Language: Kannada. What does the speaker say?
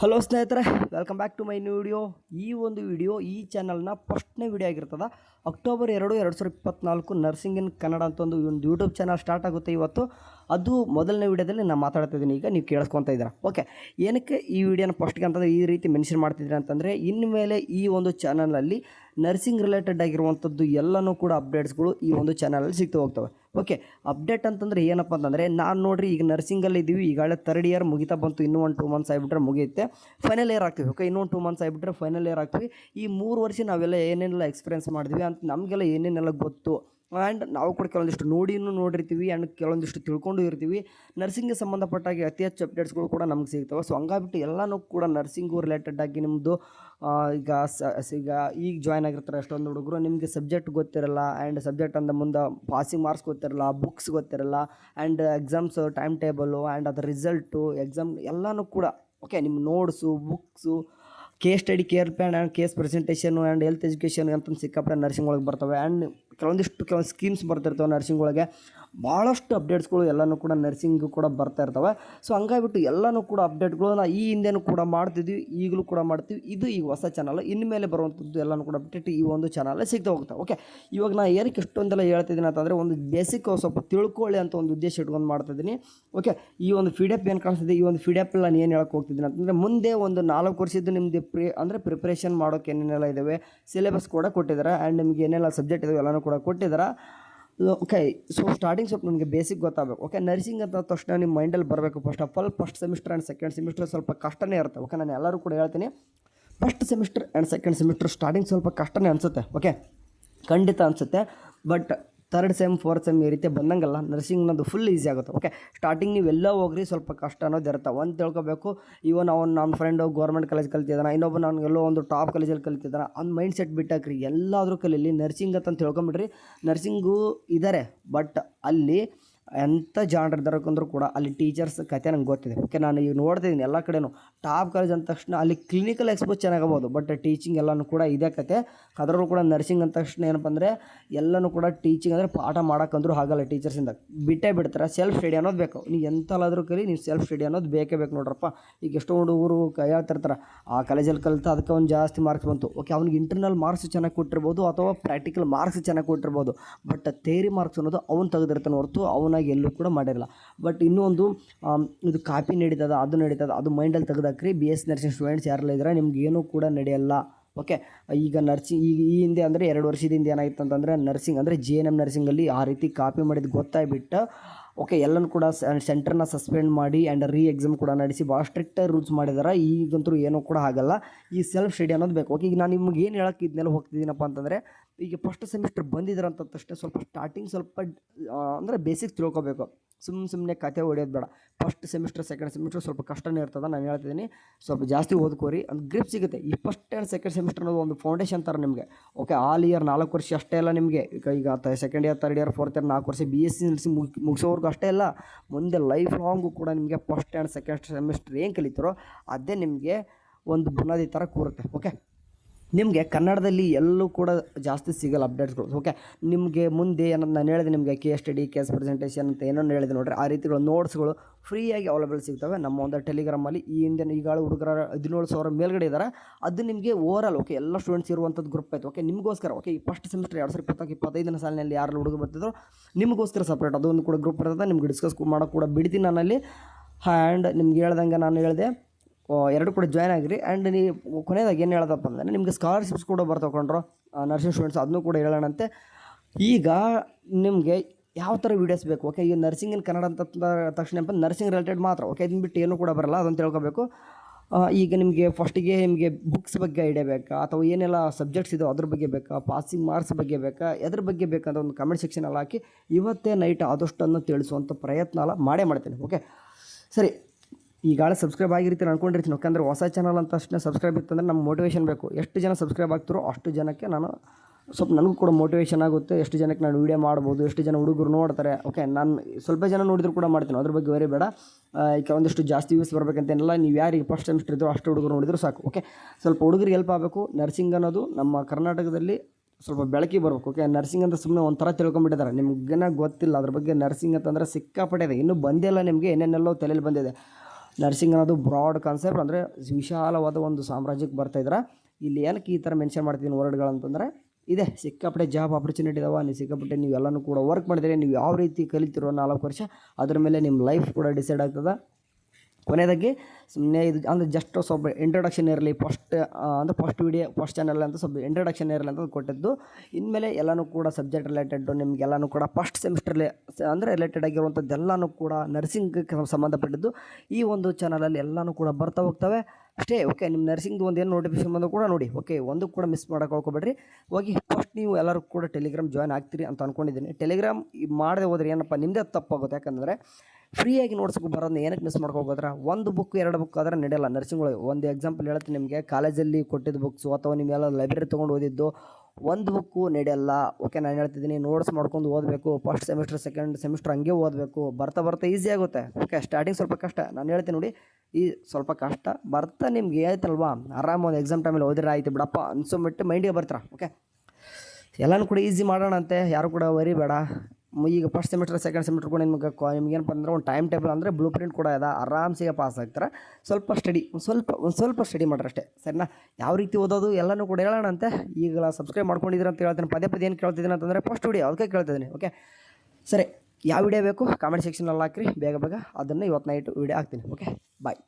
ಹಲೋ ಸ್ನೇಹಿತರೆ welcome back to my new video ಈ ಒಂದು ವಿಡಿಯೋ ಈ ಚಾನಲ್ನ ಫಸ್ಟ್ನೇ ವಿಡಿಯೋ ಆಗಿರ್ತದೆ. ಅಕ್ಟೋಬರ್ ಎರಡು ಎರಡು ಸಾವಿರದ ಇಪ್ಪತ್ನಾಲ್ಕು ನರ್ಸಿಂಗ್ ಇನ್ ಕನ್ನಡ ಅಂತ ಒಂದು ಒಂದು ಯೂಟ್ಯೂಬ್ ಚಾನಲ್ ಸ್ಟಾರ್ಟ್ ಆಗುತ್ತೆ ಇವತ್ತು. ಅದು ಮೊದಲನೇ ವಿಡಿಯೋದಲ್ಲಿ ನಾನು ಮಾತಾಡ್ತಾ ಇದ್ದೀನಿ. ಈಗ ನೀವು ಕೇಳಿಸ್ಕೊತಾ ಇದ್ದೀರಾ? ಓಕೆ ಏನಕ್ಕೆ ಈ ವಿಡಿಯೋನ ಫಸ್ಟ್ಗೆ ಅಂತಂದರೆ ಈ ರೀತಿ ಮೆನ್ಷನ್ ಮಾಡ್ತಿದ್ದೀರಾ ಅಂತಂದರೆ ಇನ್ಮೇಲೆ ಈ ಒಂದು ಚಾನಲಲ್ಲಿ ನರ್ಸಿಂಗ್ ರಿಲೇಟೆಡ್ ಆಗಿರುವಂಥದ್ದು ಎಲ್ಲನೂ ಕೂಡ ಅಪ್ಡೇಟ್ಸ್ಗಳು ಈ ಒಂದು ಚಾನಲಲ್ಲಿ ಸಿಗ್ತಾ ಹೋಗ್ತವೆ. ಓಕೆ ಅಪ್ಡೇಟ್ ಅಂತಂದರೆ ಏನಪ್ಪ ಅಂತಂದರೆ, ನಾನು ನೋಡ್ರಿ ಈಗ ನರ್ಸಿಂಗಲ್ಲಿ ಇದ್ದೀವಿ ಈಗಾಗಲೇ ತರ್ಡ್ ಇಯರ್ ಮುಗಿತಾ ಬಂತು, ಇನ್ನೂ ಒಂದು ಟೂ ಮಂತ್ಸ್ ಆಗಿಬಿಟ್ರೆ ಮುಗಿಯುತ್ತೆ. ಫೈನಲ್ ಇಯರ್ ಆಗ್ತೀವಿ ಓಕೆ ಇನ್ನೊಂದು ಟೂ ಮಂತ್ಸ್ ಆಗಿಬಿಟ್ರೆ ಫೈನಲ್ ಇಯರ್ ಆಗ್ತೀವಿ. ಈ ಮೂರು ವರ್ಷ ನಾವೆಲ್ಲ ಏನೇನೆಲ್ಲ ಎಕ್ಸ್ಪೀರಿಯನ್ಸ್ ಮಾಡಿದ್ವಿ ಅಂತ ನಮಗೆಲ್ಲ ಏನೇನೆಲ್ಲ ಗೊತ್ತು ಆ್ಯಂಡ್ ನಾವು ಕೂಡ ಕೆಲವೊಂದಿಷ್ಟು ನೋಡಿನೂ ನೋಡಿರ್ತೀವಿ ಆ್ಯಂಡ್ ಕೆಲವೊಂದಿಷ್ಟು ತಿಳ್ಕೊಂಡು ಇರ್ತೀವಿ. ನರ್ಸಿಂಗ್ಗೆ ಸಂಬಂಧಪಟ್ಟಾಗಿ ಅತಿ ಹೆಚ್ಚು ಅಪ್ಡೇಟ್ಸ್ಗಳು ಕೂಡ ನಮ್ಗೆ ಸಿಗ್ತವೆ. ಸೊ ಹಂಗಾಗ್ಬಿಟ್ಟು ಎಲ್ಲನೂ ಕೂಡ ನರ್ಸಿಂಗು ರಿಲೇಟೆಡ್ ಆಗಿ ನಿಮ್ಮದು ಈಗ ಈಗ ಈಗ ಜಾಯ್ನ್ ಆಗಿರ್ತಾರೆ ಅಷ್ಟೊಂದು ಹುಡುಗರು. ನಿಮಗೆ ಸಬ್ಜೆಕ್ಟ್ ಗೊತ್ತಿರಲ್ಲ ಆ್ಯಂಡ್ ಸಬ್ಜೆಕ್ಟ್ ಅಂದ ಮುಂದೆ ಪಾಸಿಂಗ್ ಮಾರ್ಕ್ಸ್ ಗೊತ್ತಿರಲ್ಲ ಬುಕ್ಸ್ ಗೊತ್ತಿರಲ್ಲ and exams time table and ಅದರ ರಿಸಲ್ಟು ಎಕ್ಸಾಮ್ ಎಲ್ಲನೂ ಕೂಡ ಓಕೆ ನಿಮ್ಮ notes books case study care plan and case presentation and health education ಅಂತ ಸಿಕ್ಕಾಪಟ್ಟೆ ನರ್ಸಿಂಗ್ ಒಳಗೆ ಬರ್ತವೆ. ಆ್ಯಂಡ್ ಕೆಲವೊಂದಿಷ್ಟು ಕೆಲವೊಂದು ಸ್ಕೀಮ್ಸ್ ಬರ್ತಿರ್ತವೆ ನರ್ಸಿಂಗ್ ಒಳಗೆ ಭಾಳಷ್ಟು ಅಪ್ಡೇಟ್ಸ್ಗಳು ಎಲ್ಲನೂ ಕೂಡ ನರ್ಸಿಂಗು ಕೂಡ ಬರ್ತಾ ಇರ್ತವೆ. ಸೊ, ಹಂಗಾಗ್ಬಿಟ್ಟು ಎಲ್ಲನೂ ಕೂಡ ಅಪ್ಡೇಟ್ಗಳು ನಾ ಈ ಹಿಂದೆನೂ ಕೂಡ ಮಾಡ್ತಿದ್ವಿ, ಈಗಲೂ ಕೂಡ ಮಾಡ್ತೀವಿ. ಇದು ಈಗ ಹೊಸ ಚಾನಲ್, ಇನ್ಮೇಲೆ ಬರುವಂಥದ್ದು ಎಲ್ಲನೂ ಕೂಡ ಅಪ್ಡೇಟ್ ಈ ಒಂದು ಚಾನಲೇ ಸಿಗ್ತಾ ಹೋಗ್ತವೆ ಓಕೆ, ಇವಾಗ ನಾ ಏನಕ್ಕೆ ಇಷ್ಟೊಂದೆಲ್ಲ ಹೇಳ್ತಿದ್ದೀನಿ ಅಂತಂದರೆ, ಒಂದು ಬೇಸಿಕ್ ಸ್ವಲ್ಪ ತಿಳ್ಕೊಳ್ಳಿ ಅಂತ ಒಂದು ಉದ್ದೇಶ ಇಟ್ಕೊಂಡು ಮಾಡ್ತಿದ್ದೀನಿ ಓಕೆ, ಈ ಒಂದು ಫೀಡಪ್ ಏನು ಕಾಣಿಸ್ತಿದೆ, ಈ ಒಂದು ಫಿಡಪ್ ನಾನು ಏನು ಹೇಳಕ್ಕೆ ಹೋಗ್ತಿದ್ದೀನಿ ಅಂತಂದರೆ, ಮುಂದೆ ಒಂದು ನಾಲ್ಕು ವರ್ಷದ್ದು ನಿಮ್ಮದು ಪ್ರಿ ಅಂದರೆ ಪ್ರಿಪ್ರೇಷನ್ ಮಾಡೋಕೆ ಏನೇನೆಲ್ಲ ಇದ್ದಾವೆ ಸಿಲೆಬಸ್ ಕೂಡ ಕೊಟ್ಟಿದ್ದಾರೆ. ಆ್ಯಂಡ್ ನಿಮಗೆ ಏನೆಲ್ಲ ಸಬ್ಜೆಕ್ಟ್ ಇದಾವೆ ಎಲ್ಲನೂ ಕೂಡ ಕೊಟ್ಟಿದ್ದಾರೆ. ಓಕೆ ಸೊ ಸ್ಟಾರ್ಟಿಂಗ್ ಸ್ವಲ್ಪ ನಿಮಗೆ ಬೇಸಿಕ್ ಗೊತ್ತಾಗಬೇಕು. ಓಕೆ ನರ್ಸಿಂಗ್ ಅಂತ ತಕ್ಷಣ ನಿಮ್ಮ ಮೈಂಡಲ್ಲಿ ಬರಬೇಕು first of all first semester and second semester ಸ್ವಲ್ಪ ಕಷ್ಟನೇ ಇರುತ್ತೆ. ಓಕೆ ನಾನು ಎಲ್ಲರೂ ಕೂಡ ಹೇಳ್ತೀನಿ first semester and second semester starting ಸ್ವಲ್ಪ ಕಷ್ಟನೇ ಅನಿಸುತ್ತೆ. ಓಕೆ ಖಂಡಿತ ಅನಿಸುತ್ತೆ. But third sem fourth sem ಈ ರೀತಿ ಬಂದಂಗಲ್ಲ ನರ್ಸಿಂಗ್ ಅನ್ನೋದು ಫುಲ್ ಈಸಿ ಆಗುತ್ತೆ. ಓಕೆ ಸ್ಟಾರ್ಟಿಂಗ್ ನೀವೆಲ್ಲ ಹೋಗ್ರಿ, ಸ್ವಲ್ಪ ಕಷ್ಟ ಅನ್ನೋದು ಇರುತ್ತೆ. ಒಂದು ತಿಳ್ಕೊಬೇಕು ಇವನ್ ಅವನು ನನ್ನ ಫ್ರೆಂಡು ಗೌರ್ಮೆಂಟ್ ಕಾಲೇಜ್ ಕಲ್ತಿದ್ದಾನೆ, ಇನ್ನೊಬ್ಬ ನಾನು ಎಲ್ಲೋ ಒಂದು ಟಾಪ್ ಕಾಲೇಜಲ್ಲಿ ಕಲ್ತಿದ್ದಾನೆ, ಅವ್ನ ಮೈಂಡ್ ಸೆಟ್ ಬಿಟ್ಟಾಕ್ರಿ. ಎಲ್ಲಾದರೂ ಕಲೀಲಿ ನರ್ಸಿಂಗ್ ಅಂತ ತಿಳ್ಕೊಂಬಿಡ್ರಿ. ನರ್ಸಿಂಗು ಇದ್ದಾರೆ ಬಟ್ ಅಲ್ಲಿ ಎಂಥ ಜಾಂಡ್ರ್ ಇದ್ದಾರಂದ್ರೂ ಕೂಡ ಅಲ್ಲಿ ಟೀಚರ್ಸ್ ಕತೆ ನಂಗೆ ಗೊತ್ತಿದೆ. ಓಕೆ ನಾನು ಈಗ ನೋಡ್ತಿದ್ದೀನಿ ಎಲ್ಲ ಕಡೆನೂ. ಟಾಪ್ ಕಾಲೇಜ್ ಅಂದ ತಕ್ಷಣ ಅಲ್ಲಿ ಕ್ಲಿನಿಕಲ್ ಎಕ್ಸ್ಪೋಸ್ ಚೆನ್ನಾಗಬೋದು ಬಟ್ ಟೀಚಿಂಗ್ ಎಲ್ಲನೂ ಕೂಡ ಇದೇ ಕತೆ ಅದರಲ್ಲೂ ಕೂಡ ನರ್ಸಿಂಗ್ ಅಂದ ತಕ್ಷಣ ಏನಪ್ಪ ಅಂದರೆ ಎಲ್ಲನೂ ಕೂಡ ಟೀಚಿಂಗ್ ಅಂದರೆ ಪಾಠ ಮಾಡೋಕ್ಕಂದ್ರೂ ಆಗಲ್ಲ ಟೀಚರ್ಸಿಂದ ಬಿಟ್ಟೇ ಬಿಡ್ತಾರೆ ಸೆಲ್ಫ್ ಸ್ಟಡಿ ಅನ್ನೋದು ಬೇಕು. ನೀವು ಎಂತಲ್ಲಾದರೂ ಕಲಿ, ನೀವು ಸೆಲ್ಫ್ ಸ್ಟಡಿ ಅನ್ನೋದು ಬೇಕೇ ಬೇಕು ನೋಡ್ರಪ್ಪ. ಈಗ ಎಷ್ಟೋ ಹುಡುಗರು ಹೇಳ್ತಿರ್ತಾರೆ ಆ ಕಾಲೇಜಲ್ಲಿ ಕಲಿತ ಅದಕ್ಕೆ ಒಂದು ಜಾಸ್ತಿ ಮಾರ್ಕ್ಸ್ ಬಂತು. ಓಕೆ ಅವ್ನಿಗೆ ಇಂಟರ್ನಲ್ ಮಾರ್ಕ್ಸ್ ಚೆನ್ನಾಗಿ ಕೊಟ್ಟಿರ್ಬೋದು ಅಥವಾ ಪ್ರಾಕ್ಟಿಕಲ್ ಮಾರ್ಕ್ಸ್ ಚೆನ್ನಾಗಿ ಕೊಟ್ಟಿರ್ಬೋದು ಬಟ್ ಥೇರಿ ಮಾರ್ಕ್ಸ್ ಅನ್ನೋದು ಅವ್ನು ತೆಗೆದಿರ್ತಾನೆ ಹೊರತು ಎಲ್ಲೂ ಕೂಡ ಮಾಡಿರಲ್ಲ. ಬಟ್ ಇನ್ನೊಂದು ಒಂದು ಇದು ಕಾಪಿ ನಡೀತದ, ಅದು ನಡೀತದ, ಅದು ಮೈಂಡಲ್ಲಿ ತೆಗೆದಾಕ್ರಿ. ಬಿ ಎಸ್ ನರ್ಸಿಂಗ್ ಸ್ಟೂಡೆಂಟ್ಸ್ ಯಾರಲ್ಲ ಇದ್ರೆ ನಿಮ್ಗೆ ಏನೂ ಕೂಡ ನಡೆಯಲ್ಲ. ಓಕೆ ಈಗ ನರ್ಸಿಂಗ್ ಈಗ ಈ ಹಿಂದೆ ಅಂದರೆ ಎರಡು ವರ್ಷದ ಹಿಂದೆ ಏನಾಗಿತ್ತು ಅಂತಂದರೆ ನರ್ಸಿಂಗ್ ಅಂದರೆ ಜೆ ಎನ್ ಎಂ ನರ್ಸಿಂಗಲ್ಲಿ ಆ ರೀತಿ ಕಾಪಿ ಮಾಡಿದ್ದು ಗೊತ್ತಾಯ್ಬಿಟ್ಟು ಓಕೆ ಎಲ್ಲನೂ ಕೂಡ ಸೆಂಟರ್ನ ಸಸ್ಪೆಂಡ್ ಮಾಡಿ ಆ್ಯಂಡ್ ರೀ ಎಕ್ಸಾಮ್ ಕೂಡ ನಡೆಸಿ ಭಾಳ ಸ್ಟ್ರಿಕ್ಟ್ ರೂಲ್ಸ್ ಮಾಡಿದಾರೆ. ಈಗಂತೂ ಏನೂ ಕೂಡ ಆಗಲ್ಲ. ಈ ಸೆಲ್ಫ್ ಸ್ಟಡಿ ಅನ್ನೋದು ಬೇಕು. ಓಕೆ ಈಗ ನಾನು ನಿಮ್ಗೆ ಏನು ಹೇಳಕ್ಕೆ ಇದನ್ನೆಲ್ಲ ಹೋಗ್ತಿದ್ದೀನಪ್ಪ ಅಂತಂದರೆ ಈಗ ಫಸ್ಟ್ ಸೆಮಿಸ್ಟರ್ ಬಂದಿದ್ರು ಅಂತ ತಕ್ಷಣ ಸ್ವಲ್ಪ ಸ್ಟಾರ್ಟಿಂಗ್ ಸ್ವಲ್ಪ ಅಂದರೆ ಬೇಸಿಕ್ ತಿಳ್ಕೊಬೇಕು. ಸುಮ್ಮ ಸುಮ್ಮನೆ ಕತೆ ಹೊಡೆಯೋದು ಬೇಡ. ಫಸ್ಟ್ ಸೆಮಿಸ್ಟರ್ ಸೆಕೆಂಡ್ ಸೆಮಿಸ್ಟರ್ ಸ್ವಲ್ಪ ಕಷ್ಟನೇ ಇರ್ತದೆ ನಾನು ಹೇಳ್ತಿದ್ದೀನಿ ಸ್ವಲ್ಪ ಜಾಸ್ತಿ ಓದ್ಕೋರಿ, ಒಂದು ಗ್ರಿಪ್ ಸಿಗುತ್ತೆ. ಈ ಫಸ್ಟ್ ಆ್ಯಂಡ್ ಸೆಕೆಂಡ್ ಸೆಮಿಸ್ಟರ್ ಅನ್ನೋದು ಒಂದು ಫೌಂಡೇಶನ್ ಥರ ನಿಮಗೆ. ಓಕೆ ಆಲ್ ಇಯರ್ ನಾಲ್ಕು ವರ್ಷ ಅಷ್ಟೇ ಅಲ್ಲ ನಿಮಗೆ. ಈಗ ಈಗ second year third year fourth year ನಾಲ್ಕು ವರ್ಷ ಬಿ ಎಸ್ ಸಿ ನಡೆಸಿ ಮುಗಿ, ಮುಗಿಸೋವರೆಗೂ ಅಷ್ಟೇ ಅಲ್ಲ, ಮುಂದೆ ಲೈಫ್ ಲಾಂಗು ಕೂಡ ನಿಮಗೆ ಫಸ್ಟ್ ಆ್ಯಂಡ್ ಸೆಕೆಂಡ್ ಸೆಮಿಸ್ಟರ್ ಏನು ಕಲಿತಾರೋ ಅದೇ ನಿಮಗೆ ಒಂದು ಬುನಾದಿ ಥರ ಕೂರುತ್ತೆ. ಓಕೆ ನಿಮಗೆ ಕನ್ನಡದಲ್ಲಿ ಎಲ್ಲೂ ಕೂಡ ಜಾಸ್ತಿ ಸಿಗಲ್ಲ ಅಪ್ಡೇಟ್ಸ್ಗಳು. ಓಕೆ ನಿಮಗೆ ಮುಂದೆ ಏನಂತ ನಾನು ಹೇಳಿದೆ ನಿಮಗೆ K S D K S presentation ಅಂತ ಏನೋ ಹೇಳಿದೆ ನೋಡ್ರಿ, ಆ ರೀತಿಗಳು ನೋಟ್ಸ್ಗಳು ಫ್ರೀಯಾಗಿ ಅವೈಲೇಬಲ್ ಸಿಗ್ತವೆ. ನಮ್ಮ ಒಂದು ಟೆಲಿಗ್ರಾಮಲ್ಲಿ ಈ ಹಿಂದೆ ಈಗ ಹುಡುಗರ ಹದಿನೇಳು ಸಾವಿರ ಮೇಲ್ಗಡೆ ಇದ್ದಾರೆ ಅದು ನಿಮಗೆ ಓವರಾಲ್ ಓಕೆ ಎಲ್ಲ ಸ್ಟೂಡೆಂಟ್ಸ್ ಇರುವಂಥದ್ದು ಗ್ರೂಪ್ ಆಯಿತು ಓಕೆ ನಿಮಗೋಸ್ಕರ ಓಕೆ ಈ ಫಸ್ಟ್ ಸೆಮಿಸ್ಟರ್ ಎರಡು ಸಾವಿರ ಇಪ್ಪತ್ತಕ್ಕೆ ಇಪ್ಪತ್ತೈದನೇ ಸಾಲಿನಲ್ಲಿ ಯಾರು ಹುಡುಗರು ಬರ್ತಿದ್ರು, ನಿಮಗೋಸ್ಕರ ಸಪ್ರೇಟ್ ಅದೊಂದು ಕೂಡ ಗ್ರೂಪ್ ಇರ್ತದೆ. ನಿಮ್ಗೆ ಡಿಸ್ಕಸ್ ಮಾಡೋಕ್ಕೆ ಕೂಡ ಬಿಡ್ತೀನಿ ನಾನಲ್ಲಿ. ಆ್ಯಂಡ್ ನಿಮ್ಗೆ ಹೇಳ್ದಂಗೆ ನಾನು ಹೇಳಿದೆ ಎರಡು ಕೂಡ ಜಾಯ್ನ್ ಆಗಿರಿ. ಆ್ಯಂಡ್ ನೀವು ಕೊನೆಯದಾಗಿ ಏನು ಹೇಳೋದಪ್ಪ ಅಂದರೆ, ನಿಮಗೆ ಸ್ಕಾಲರ್ಶಿಪ್ಸ್ ಕೂಡ ಬರ್ತಕೊಂಡ್ರು ನರ್ಸಿಂಗ್ ಸ್ಟೂಡೆಂಟ್ಸ್ ಅದನ್ನು ಕೂಡ ಹೇಳೋಣಂತೆ. ಈಗ ನಿಮಗೆ ಯಾವ ಥರ ವೀಡಿಯೋಸ್ ಬೇಕು? ಓಕೆ ಈಗ ನರ್ಸಿಂಗ್ ಇನ್ ಕನ್ನಡ ಅಂತ ತಕ್ಷಣ ನರ್ಸಿಂಗ್ ರಿಲೇಟೆಡ್ ಮಾತ್ರ. ಓಕೆ ಇದನ್ನ ಬಿಟ್ಟು ಏನೂ ಕೂಡ ಬರಲ್ಲ ಅದನ್ನು ತಿಳ್ಕೊಬೇಕು. ಈಗ ನಿಮಗೆ ಫಸ್ಟಿಗೆ ನಿಮಗೆ ಬುಕ್ಸ್ ಬಗ್ಗೆ ಐಡಿಯಾ ಬೇಕಾ? ಅಥವಾ ಏನೆಲ್ಲ ಸಬ್ಜೆಕ್ಟ್ಸ್ ಇದೋ ಅದ್ರ ಬಗ್ಗೆ ಬೇಕಾ? ಪಾಸಿಂಗ್ ಮಾರ್ಕ್ಸ್ ಬಗ್ಗೆ ಬೇಕಾ? ಎದ್ರ ಬಗ್ಗೆ ಬೇಕಂತ ಒಂದು ಕಮೆಂಟ್ ಸೆಕ್ಷನಲ್ಲಿ ಹಾಕಿ, ಇವತ್ತೇ ನೈಟ್ ಆದಷ್ಟನ್ನು ತಿಳಿಸುವಂಥ ಪ್ರಯತ್ನ ಎಲ್ಲ ಮಾಡೇ ಮಾಡ್ತೀನಿ. ಓಕೆ ಸರಿ ಈಗಾಗಲೇ ಸಬ್ಸ್ಕ್ರೈಬ್ ಆಗಿರ್ತೀನಿ ಅನ್ಕೊಂಡಿರ್ತೀನಿ. ಯಾಕಂದರೆ ಹೊಸ ಚಾನಲ್ ಅಂತ ಅಷ್ಟೇ ಸಬ್ಸ್ಕ್ರೈಬ್ ಇತ್ತಂದ್ರೆ ನಮ್ಮ ಮೋಟಿವೇಶನ್ ಬೇಕು. ಎಷ್ಟು ಜನ ಸಬ್ಸ್ಕ್ರೈಬ್ ಆಗ್ತಾರೋ ಅಷ್ಟು ಜನಕ್ಕೆ ನಾನು ಸ್ವಲ್ಪ ನನಗೂ ಕೂಡ ಮೋಟಿವೇಶನ್ ಆಗುತ್ತೆ. ಎಷ್ಟು ಜನಕ್ಕೆ ನಾನು ವೀಡಿಯೋ ಮಾಡ್ಬೋದು, ಎಷ್ಟು ಜನ ಹುಡುಗರು ನೋಡ್ತಾರೆ. ಓಕೆ ನಾನು ಸ್ವಲ್ಪ ಜನ ನೋಡಿದ್ರು ಕೂಡ ಮಾಡ್ತೀನಿ. ಅದ್ರ ಬಗ್ಗೆ ವೆರಿ ಬೇಡ. ಒಂದಿಷ್ಟು ಜಾಸ್ತಿ ವ್ಯೂಸ್ ಬರಬೇಕಂತೇನಿಲ್ಲ ನೀವು ಯಾರಿಗೆ ಫಸ್ಟ್ ಟೈಮ್ ಇಷ್ಟಿದ್ರು ಅಷ್ಟು ಹುಡುಗರು ನೋಡಿದ್ರು ಸಾಕು. ಓಕೆ ಸ್ವಲ್ಪ ಹುಡುಗರಿಗೆ ಹೆಲ್ಪ್ ಆಗಬೇಕು. ನರ್ಸಿಂಗ್ ಅನ್ನೋದು ನಮ್ಮ ಕರ್ನಾಟಕದಲ್ಲಿ ಸ್ವಲ್ಪ ಬೆಳಕಿಗೆ ಬರಬೇಕು. ಓಕೆ ನರ್ಸಿಂಗ್ ಅಂತ ಸುಮ್ಮನೆ ಒಂಥರ ತಿಳ್ಕೊಂಬಿಟ್ಟಿದ್ದಾರೆ ನಿಮ್ಗೇನ ಗೊತ್ತಿಲ್ಲ. ಅದ್ರ ಬಗ್ಗೆ ನರ್ಸಿಂಗ್ ಅಂತಂದ್ರೆ ಸಿಕ್ಕಾಪಟ್ಟೆ ಇದೆ. ಇನ್ನೂ ಬಂದಿಲ್ಲ ನಿಮಗೆ. ಏನೇನೆಲ್ಲೋ ತಲೆಯಲ್ಲಿ ಬಂದಿದೆ. ನರ್ಸಿಂಗ್ ಅನ್ನೋದು ಬ್ರಾಡ್ ಕಾನ್ಸೆಪ್ಟ್ ಅಂದರೆ ವಿಶಾಲವಾದ ಒಂದು ಸಾಮ್ರಾಜ್ಯಕ್ಕೆ ಬರ್ತಾ ಇದ್ರೆ. ಇಲ್ಲಿ ಏನಕ್ಕೆ ಈ ಥರ ಮೆನ್ಷನ್ ಮಾಡ್ತೀನಿ ವರ್ಡ್ಗಳಂತಂದರೆ ಇದೆ, ಸಿಕ್ಕಾಪಟ್ಟೆ ಜಾಬ್ ಆಪರ್ಚುನಿಟಿ ಇದಾವೆ, ನೀವು ಸಿಕ್ಕಾಪಟ್ಟೆ ನೀವು ಎಲ್ಲನೂ ಕೂಡ ವರ್ಕ್ ಮಾಡಿದರೆ, ನೀವು ಯಾವ ರೀತಿ ಕಲಿತಿರೋ ನಾಲ್ಕು ವರ್ಷ, ಅದ್ರ ಮೇಲೆ ನಿಮ್ಮ ಲೈಫ್ ಕೂಡ ಡಿಸೈಡ್ ಆಗ್ತದೆ. ಕೊನೆಯದಾಗಿ ಸುಮ್ಮನೆ ಇದು ಅಂದರೆ ಜಸ್ಟ್ ಸ್ವಲ್ಪ ಇಂಟ್ರೊಡಕ್ಷನ್ ಇರಲಿ ಫಸ್ಟ್ ಅಂದರೆ ಫಸ್ಟ್ ವಿಡಿಯೋ ಫಸ್ಟ್ ಚಾನಲ್ ಅಂತ ಸ್ವಲ್ಪ ಇಂಟ್ರೊಡಕ್ಷನ್ ಇರಲಿ ಅಂತ ಕೊಟ್ಟಿದ್ದು. ಇನ್ಮೇಲೆ ಎಲ್ಲನೂ ಕೂಡ ಸಬ್ಜೆಕ್ಟ್ ರಿಲೇಟೆಡ್ ನಿಮಗೆಲ್ಲನೂ ಕೂಡ ಫಸ್ಟ್ ಸೆಮಿಸ್ಟರ್ಲಿ ಅಂದರೆ ರಿಲೇಟೆಡ್ ಆಗಿರುವಂಥದ್ದು ಎಲ್ಲನೂ ಕೂಡ ನರ್ಸಿಂಗ್ ಸಂಬಂಧಪಟ್ಟಿದ್ದು ಈ ಒಂದು ಚಾನಲಲ್ಲಿ ಎಲ್ಲನೂ ಕೂಡ ಬರ್ತಾ ಹೋಗ್ತವೆ. ಅಷ್ಟೇ, ಓಕೆ ನಿಮ್ಮ ನರ್ಸಿಂಗ್ದು ಒಂದು ಏನು ನೋಟಿಫಿಕೇಶನ್ ಬಂದು ಕೂಡ ನೋಡಿ, ಓಕೆ ಒಂದು ಕೂಡ ಮಿಸ್ ಮಾಡೋಕೆ ಹೋಗ್ಬೇಡ್ರಿ. ಹೋಗಿ ಫಸ್ಟ್ ನೀವು ಎಲ್ಲರೂ ಕೂಡ ಟೆಲಿಗ್ರಾಮ್ ಜಾಯ್ನ್ ಆಗ್ತೀರಿ ಅಂತ ಅಂದ್ಕೊಂಡಿದ್ದೀನಿ ಟೆಲಿಗ್ರಾಮ್ ಮಾಡದೆ ಹೋದ್ರೆ ಏನಪ್ಪ ನಿಮ್ಮದೇ ತಪ್ಪಾಗುತ್ತೆ. ಯಾಕಂದರೆ ಫ್ರೀಯಾಗಿ ನೋಡ್ಸಕ್ಕೆ ಬರೋದು ಏನಕ್ಕೆ ಮಿಸ್ ಮಾಡ್ಕೋಬೋದ್ರ ಒಂದು ಬುಕ್ ಎರಡು ಬುಕ್ ಆದ್ರೆ ನಡೆಯಲ್ಲ ನರ್ಸಿಂಗ್ ಒಳಗೆ. ಒಂದು ಎಕ್ಸಾಂಪಲ್ ಹೇಳ್ತೀನಿ ನಿಮಗೆ. ಕಾಲೇಜಲ್ಲಿ ಕೊಟ್ಟಿದ್ದ ಬುಕ್ಸು ಅಥವಾ ನೀವೆಲ್ಲ ಲೈಬ್ರರಿ ತೊಗೊಂಡು ಓದಿದ್ದು ಒಂದು ಬುಕ್ಕು ನಡೆಯಲ್ಲ. ಓಕೆ ನಾನು ಹೇಳ್ತಿದ್ದೀನಿ ನೋಟ್ಸ್ ಮಾಡ್ಕೊಂಡು ಓದಬೇಕು ಫಸ್ಟ್ ಸೆಮಿಸ್ಟರ್ ಸೆಕೆಂಡ್ ಸೆಮಿಸ್ಟರ್ ಹಂಗೆ ಓದಬೇಕು. ಬರ್ತಾ ಬರ್ತಾ ಈಸಿ ಆಗುತ್ತೆ. ಓಕೆ ಸ್ಟಾರ್ಟಿಂಗ್ ಸ್ವಲ್ಪ ಕಷ್ಟ. ನಾನು ಹೇಳ್ತೀನಿ ನೋಡಿ, ಈ ಸ್ವಲ್ಪ ಕಷ್ಟ ಬರ್ತಾ ನಿಮ್ಗೆ ಹೇಳ್ತಲ್ವಾ ಆರಾಮ ಒಂದು ಎಕ್ಸಾಮ್ ಟೈಮಲ್ಲಿ ಓದಿರ ಆಯ್ತು ಬಿಡಪ್ಪ ಅನ್ಸೋ ಮಟ್ಟ ಮೈಂಡಿಗೆ ಬರ್ತೀರಾ? ಓಕೆ ಎಲ್ಲನೂ ಕೂಡ ಈಸಿ ಮಾಡೋಣ ಅಂತೆ ಯಾರು ಕೂಡ ವರಿ ಬೇಡ. ಈಗ ಫಸ್ಟ್ ಸೆಮಿಸ್ಟರ್ ಸೆಕೆಂಡ್ ಸೆಮಿಸ್ಟರ್ ಕೂಡ ನಿಮ್ಗೆ ಕಾ ನಿಮ್ಗೇನಪ್ಪ ಅಂದ್ರೆ ಒಂದು ಟೈಮ್ ಟೇಬಲ್ ಅಂದರೆ ಬ್ಲೂ ಪ್ರಿಂಟ್ ಕೂಡ ಇದೆ ಆರಾಮ್ಸಿಗೆ ಪಾಸ್ ಆಗ್ತಾರೆ. ಸ್ವಲ್ಪ ಸ್ಟಡಿ ಸ್ವಲ್ಪ, ಒಂದು ಸ್ವಲ್ಪ ಸ್ಟಡಿ ಮಾಡ್ರಿ ಅಷ್ಟೇ. ಸರಿನಾ? ಯಾವ ರೀತಿ ಓದೋದು ಎಲ್ಲನೂ ಕೂಡ ಹೇಳೋಣ ಅಂತೆ. ಈಗ ಸಬ್ಸ್ಕ್ರೈಬ್ ಮಾಡ್ಕೊಂಡಿದ್ದೀರ ಅಂತ ಹೇಳ್ತೀನಿ. ಪದೇ ಪದೇ ಏನು ಕೇಳ್ತಿದ್ದೀನಿ ಅಂತಂದರೆ ಫಸ್ಟ್ ವಿಡಿಯೋ ಅದಕ್ಕೆ ಕೇಳ್ತಿದ್ದೀನಿ ಓಕೆ ಸರಿ, ಯಾವ ವಿಡಿಯೋ ಬೇಕು? ಕಾಮೆಂಟ್ ಸೆಕ್ಷನಲ್ಲಿ ಹಾಕ್ರಿ. ಬೇಗ ಬೇಗ ಅದನ್ನು ಇವತ್ತು ನೈಟ್ ವಿಡಿಯೋ ಹಾಕ್ತೀನಿ ಓಕೆ ಬಾಯ್